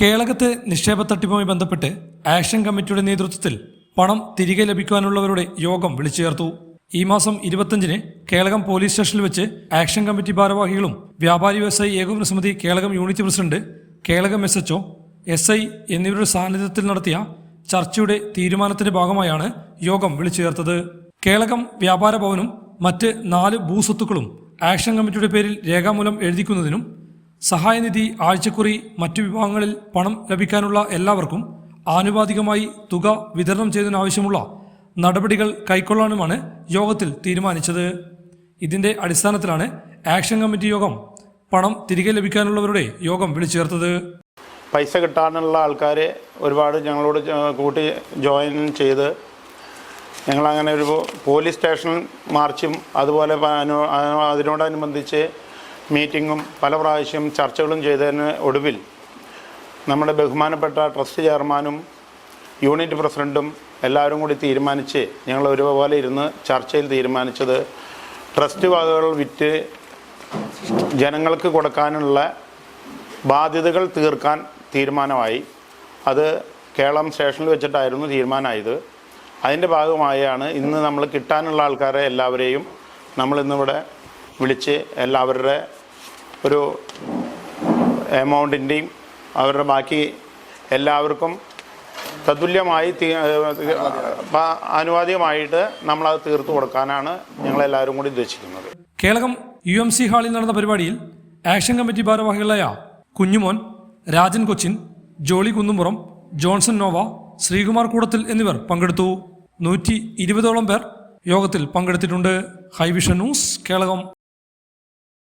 കേളകത്തെ നിക്ഷേപ തട്ടിപ്പുമായി ബന്ധപ്പെട്ട് ആക്ഷൻ കമ്മിറ്റിയുടെ നേതൃത്വത്തിൽ പണം തിരികെ ലഭിക്കുവാനുള്ളവരുടെ യോഗം വിളിച്ചു ചേർത്തു ഈ മാസം ഇരുപത്തഞ്ചിന് കേളകം പോലീസ് സ്റ്റേഷനിൽ വെച്ച് ആക്ഷൻ കമ്മിറ്റി ഭാരവാഹികളും വ്യാപാരി വ്യവസായി ഏകോപന സമിതി Kelakam unit president Kelakam S HO S I എന്നിവരുടെ സാന്നിധ്യത്തിൽ നടത്തിയ ചർച്ചയുടെ തീരുമാനത്തിന്റെ ഭാഗമായാണ് യോഗം വിളിച്ചു ചേർത്തത് കേളകം വ്യാപാര ഭവനും മറ്റ് നാല് ഭൂസ്വത്തുക്കളും ആക്ഷൻ കമ്മിറ്റിയുടെ പേരിൽ രേഖാമൂലം എഴുതിക്കുന്നതിനും സഹായനിധി ആഴ്ചക്കുറി മറ്റു വിഭാഗങ്ങളിൽ പണം ലഭിക്കാനുള്ള എല്ലാവർക്കും ആനുപാതികമായി തുക വിതരണം ചെയ്തതിനാവശ്യമുള്ള നടപടികൾ കൈക്കൊള്ളാനുമാണ് യോഗത്തിൽ തീരുമാനിച്ചത്. ഇതിന്റെ അടിസ്ഥാനത്തിലാണ് ആക്ഷൻ കമ്മിറ്റി യോഗം പണം തിരികെ ലഭിക്കാനുള്ളവരുടെ യോഗം വിളിച്ചേർത്തത്. പൈസ കിട്ടാനുള്ള ആൾക്കാരെ ഒരുപാട് ഞങ്ങളോട് കൂട്ടി ജോയിൻ ചെയ്ത് ഞങ്ങളങ്ങനെ ഒരു പോലീസ് സ്റ്റേഷൻ മാർച്ചും അതുപോലെ അതിനോടനുബന്ധിച്ച് മീറ്റിങ്ങും പല പ്രാവശ്യം ചർച്ചകളും ചെയ്തതിന് ഒടുവിൽ നമ്മുടെ ബഹുമാനപ്പെട്ട ട്രസ്റ്റ് ചെയർമാനും യൂണിറ്റ് പ്രസിഡന്റും എല്ലാവരും കൂടി തീരുമാനിച്ച് ഞങ്ങൾ ഒരുപോലെ ഇരുന്ന് ചർച്ചയിൽ തീരുമാനിച്ചത് ട്രസ്റ്റ് വകകൾ വിറ്റ് ജനങ്ങൾക്ക് കൊടുക്കാനുള്ള ബാധ്യതകൾ തീർക്കാൻ തീരുമാനമായി. അത് കേരളം സ്റ്റേഷനിൽ വെച്ചിട്ടായിരുന്നു തീരുമാനമായത്. അതിന്റെ ഭാഗമായാണ് ഇന്ന് നമ്മൾ കിട്ടാനുള്ള ആൾക്കാരെ എല്ലാവരെയും നമ്മളിന്നിവിടെ വിളിച്ച് എല്ലാവരുടെ ഒരു എമൗണ്ടിന്റെയും അവരുടെ ബാക്കി എല്ലാവർക്കും തതുല്യമായി നമ്മൾ നമ്മളത് തീർത്തു കൊടുക്കാനാണ് ഞങ്ങളെല്ലാവരും കൂടി ഉദ്ദേശിക്കുന്നത്. കേളകം യു എം സി ഹാളിൽ നടന്ന പരിപാടിയിൽ ആക്ഷൻ കമ്മിറ്റി ഭാരവാഹികളായ കുഞ്ഞുമോൻ രാജൻ കൊച്ചിൻ ജോളി കുന്നുംപുറം ജോൺസൺ നോവ ശ്രീകുമാർ കൂടത്തിൽ എന്നിവർ പങ്കെടുത്തു. നൂറ്റി ഇരുപതോളം പേർ യോഗത്തിൽ പങ്കെടുത്തിട്ടുണ്ട്. High Vision news Kelakam.